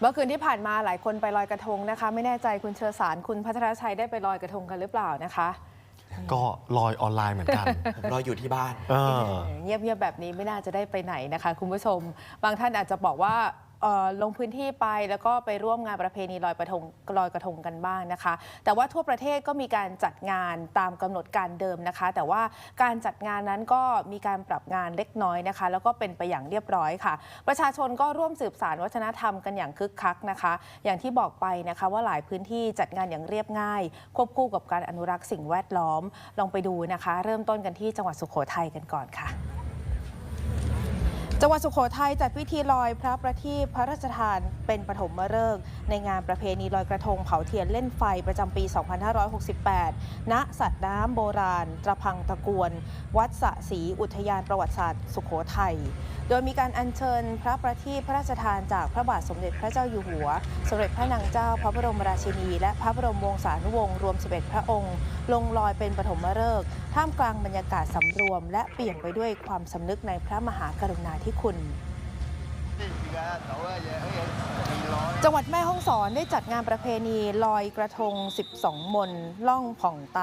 เมื่อคืนที่ผ่านมาหลายคนไปลอยกระทงนะคะ ไม่แน่ใจคุณเชอสารคุณพัทรชัยได้ไปลอยกระทงกันหรือเปล่านะคะ ก็ลอยออนไลน์เหมือนกัน ผมรออยู่ที่บ้าน เออ เงียบๆแบบนี้ไม่น่าจะได้ไปไหนนะคะ คุณผู้ชม บางท่านอาจจะบอกว่าเอ่อ ลงพื้นที่ไปแล้วก็ไปร่วมงานประเพณีลอยกระทงลอยกระทงกันบ้างนะคะ แต่ว่าทั่วประเทศก็มีการจัดงานตามกำหนดการเดิมนะคะ แต่ว่าการจัดงานนั้นก็มีการปรับงานเล็กน้อยนะคะ แล้วก็เป็นไปอย่างเรียบร้อยค่ะ ประชาชนก็ร่วมสืบสารวัฒนธรรมกันอย่างคึกคักนะคะ อย่างที่บอกไปนะคะว่าหลายพื้นที่จัดงานอย่างเรียบง่าย ควบคู่กับการอนุรักษ์สิ่งแวดล้อมลองไปดูนะคะ เริ่มต้นกันที่จังหวัดสุโขทัยกันก่อนค่ะ จังหวัดสุโขทัยจัดพิธีลอยพระประทีปพระราชทานเป็นปฐมฤกษ์ในงานประเพณีลอยกระทงเผาเทียนเล่นไฟประจำปี 2568 ณ สัตว์น้ำโบราณ ตระพังตะกวน วัดสะศรีอุทยานประวัติศาสตร์สุโขทัย โดยมีการอัญเชิญพระประทีปพระราชทานจากพระบาทสมเด็จพระเจ้าอยู่หัว สมเด็จพระนางเจ้าพระบรมราชินี และพระบรมวงศานุวงศ์รวม 11 พระองค์ ลงลอยเป็นปฐมฤกษ์ท่ามกลางบรรยากาศสำรวม และเปลี่ยนไปด้วยความสำนึกในพระมหากรุณาธิคุณ จังหวัดแม่ฮ่องสอนได้จัดงานประเพณีลอยกระทง 12 มนล่องผ่องไต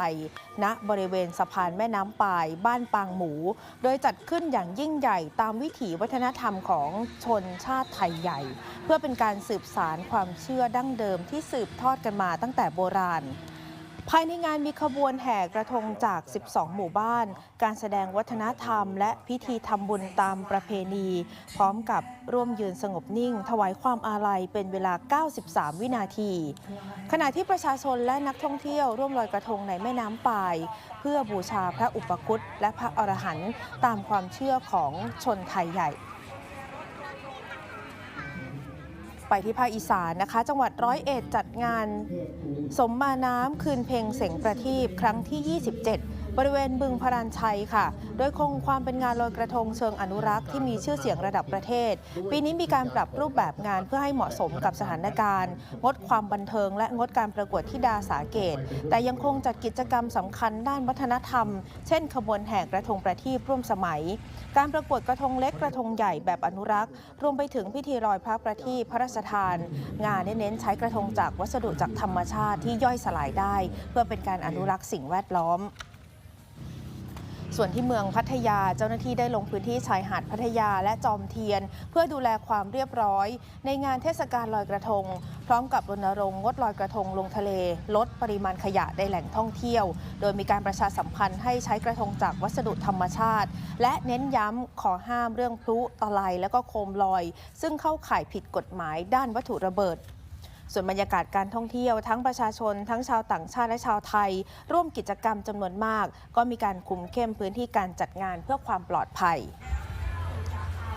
ณ บริเวณสะพานแม่น้ำปาย บ้านปางหมู โดยจัดขึ้นอย่างยิ่งใหญ่ตามวิถีวัฒนธรรมของชนชาติไทยใหญ่ เพื่อเป็นการสืบสารความเชื่อดั้งเดิมที่สืบทอดกันมาตั้งแต่โบราณ ภายในงานมีขบวนแห่กระทงจาก 12 หมู่บ้าน การแสดงวัฒนธรรม และพิธีทำบุญตามประเพณี พร้อมกับร่วมยืนสงบนิ่ง ถวายความอาลัยเป็นเวลา 93 วินาที ขณะที่ประชาชนและนักท่องเที่ยวร่วมลอยกระทงในแม่น้ำปาย เพื่อบูชาพระอุปคุตและพระอรหันต์ตามความเชื่อของชนไทยใหญ่ ไปที่ภาคอีสานนะคะ จังหวัดร้อยเอ็ดจัดงาน สมมาน้ำคืนเพลงเสียงประทีปครั้งที่ 27 บริเวณบึงพรานชัยค่ะ โดยคงความเป็นงานลอยกระทงเชิงอนุรักษ์ที่มีชื่อเสียงระดับประเทศ ปีนี้มีการปรับรูปแบบงานเพื่อให้เหมาะสมกับสถานการณ์ งดความบันเทิง และงดการประกวดที่ดาสาเกต แต่ยังคงจัดกิจกรรมสำคัญด้านวัฒนธรรม เช่น ขบวนแห่กระทงประทีปร่วมสมัย การประกวดกระทงเล็กกระทงใหญ่แบบอนุรักษ์ รวมไปถึงพิธีลอยพระประทีปพระราชทาน งานเน้นใช้กระทงจากวัสดุจากธรรมชาติที่ย่อยสลายได้ เพื่อเป็นการอนุรักษ์สิ่งแวดล้อม ส่วนที่เมืองพัทยาเจ้าหน้าที่ได้ลงพื้นที่ชายหาดพัทยาและจอมเทียน เพื่อดูแลความเรียบร้อย ในงานเทศกาลลอยกระทง พร้อมกับรณรงค์งดลอยกระทงลงทะเล ลดปริมาณขยะในแหล่งท่องเที่ยว โดยมีการประชาสัมพันธ์ให้ใช้กระทงจากวัสดุธรรมชาติ และเน้นย้ำขอห้ามเรื่องพลุตะไลและก็โคมลอย ซึ่งเข้าข่ายผิดกฎหมายด้านวัตถุระเบิด ส่วนบรรยากาศการท่องเที่ยวทั้งประชาชน ทั้งชาวต่างชาติและชาวไทย ร่วมกิจกรรมจำนวนมาก ก็มีการคุมเข้มพื้นที่การจัดงานเพื่อความปลอดภัย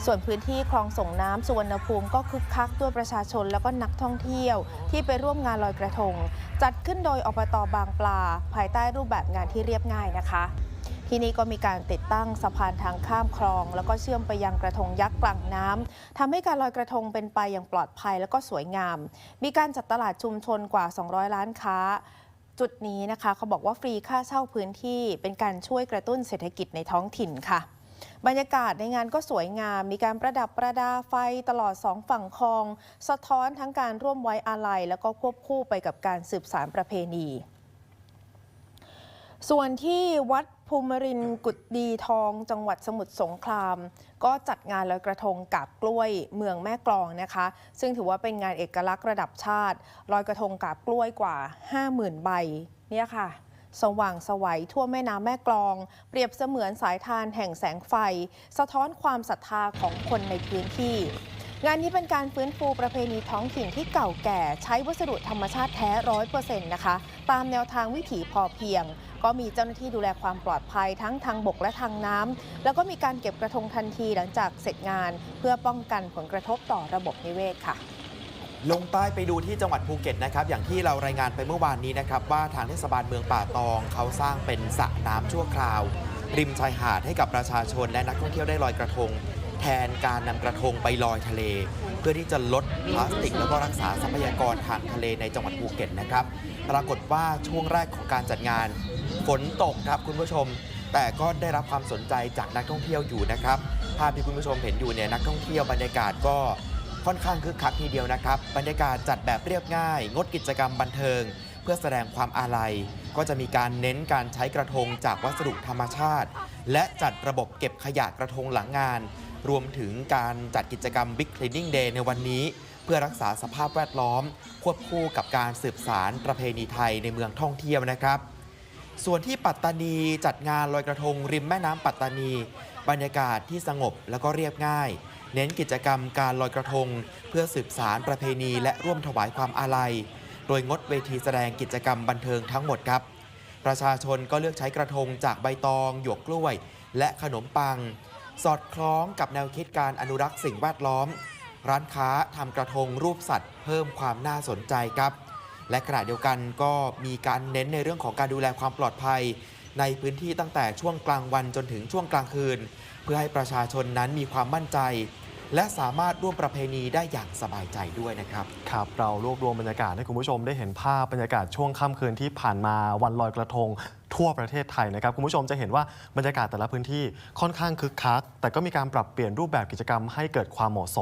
ส่วนพื้นที่คลองส่งน้ำสุวรรณภูมิก็คึกคักด้วยประชาชนแล้วก็นักท่องเที่ยว ที่ไปร่วมงานลอยกระทง จัดขึ้นโดยอบตบางปลา ภายใต้รูปแบบงานที่เรียบง่ายนะคะ ที่นี่ก็มีการติดตั้งสะพานทางข้ามคลอง แล้วก็เชื่อมไปยังกระทงยักษ์กลางน้ำทำให้การลอยกระทงเป็นไปอย่างปลอดภัยแล้วก็สวยงาม มีการจัดตลาดชุมชนกว่า 200 ล้านค้า จุดนี้นะคะเขาบอกว่าฟรีค่าเช่าพื้นที่ เป็นการช่วยกระตุ้นเศรษฐกิจในท้องถิ่นค่ะบรรยากาศในงานก็สวยงาม มีการประดับประดาไฟตลอดสองฝั่งคลอง สะท้อนทั้งการร่วมไว้อาลัย แล้วก็ควบคู่ไปกับการสืบสารประเพณี ส่วนที่วัด ภูมิรินกุดดีทอง จังหวัดสมุทรสงคราม ก็จัดงานลอยกระทงกาบกล้วยเมืองแม่กลองนะคะ ซึ่งถือว่าเป็นงานเอกลักษณ์ระดับชาติลอยกระทงกาบกล้วยกว่า 50,000 ใบเนี่ยค่ะ สว่างสวัยทั่วแม่น้ำแม่กลอง เปรียบเสมือนสายทานแห่งแสงไฟ สะท้อนความศรัทธาของคนในพื้นที่ งานนี้เป็นการฟื้นฟูประเพณีท้องถิ่นที่เก่าแก่ใช้วัสดุธรรมชาติแท้ร้อยเปอร์เซ็นต์นะคะ ตามแนวทางวิถีพอเพียง ก็มีเจ้าหน้าที่ดูแลความปลอดภัยทั้งทางบกและทางน้ำแล้วก็มีการเก็บกระทงทันทีหลังจากเสร็จงาน เพื่อป้องกันผลกระทบต่อระบบนิเวศค่ะลงใต้ไปดูที่จังหวัดภูเก็ตนะครับ อย่างที่เรารายงานไปเมื่อวานนี้นะครับ ว่าทางเทศบาลเมืองป่าตอง เขาสร้างเป็นสระน้ำชั่วคราว ริมชายหาดให้กับประชาชนและนักท่องเที่ยวได้ลอยกระทง แทนการนำกระทงไปลอยทะเล เพื่อที่จะลดพลาสติก แล้วก็รักษาทรัพยากรทางทะเลในจังหวัดภูเก็ตนะครับ ปรากฏว่าช่วงแรกของการจัดงานฝนตกครับคุณผู้ชม แต่ก็ได้รับความสนใจจากนักท่องเที่ยวอยู่นะครับภาพที่คุณผู้ชมเห็นอยู่เนี่ยนักท่องเที่ยวบรรยากาศก็ค่อนข้างคึกคักทีเดียวนะครับ บรรยากาศจัดแบบเรียบง่าย งดกิจกรรมบันเทิง เพื่อแสดงความอาลัย ก็จะมีการเน้นการใช้กระทงจากวัสดุธรรมชาติ และจัดระบบเก็บขยะกระทงหลังงาน รวมถึงการจัดกิจกรรม Big Cleaning Day ในวันนี้ เพื่อรักษาสภาพแวดล้อม ควบคู่กับการสืบสารประเพณีไทยในเมืองท่องเที่ยวนะครับ ส่วนที่ปัตตานีจัดงานลอยกระทงริมแม่น้ำปัตตานี บรรยากาศที่สงบแล้วก็เรียบง่าย เน้นกิจกรรมการลอยกระทง เพื่อสืบสารประเพณีและร่วมถวายความอาลัย โดยงดเวทีแสดงกิจกรรมบันเทิงทั้งหมดครับประชาชนก็เลือกใช้กระทงจากใบตอง หยวกกล้วย และขนมปัง สอดคล้องกับแนวคิดการอนุรักษ์สิ่งแวดล้อม ร้านค้าทำกระทงรูปสัตว์ เพิ่มความน่าสนใจครับ และขณะเดียวกันก็มีการเน้นในเรื่องของการดูแลความปลอดภัย ในพื้นที่ตั้งแต่ช่วงกลางวันจนถึงช่วงกลางคืน เพื่อให้ประชาชนนั้นมีความมั่นใจ และสามารถร่วมประเพณีได้อย่างสบายใจด้วยนะครับ ครับเรารวบรวมบรรยากาศให้คุณผู้ชมได้เห็นภาพบรรยากาศช่วงค่ำคืนที่ผ่านมาวันลอยกระทงทั่วประเทศไทยนะครับคุณผู้ชมจะเห็นว่าบรรยากาศแต่ละพื้นที่ค่อนข้างคึกคัก แต่ก็มีการปรับเปลี่ยนรูปแบบกิจกรรมให้เกิดความเหมาะสม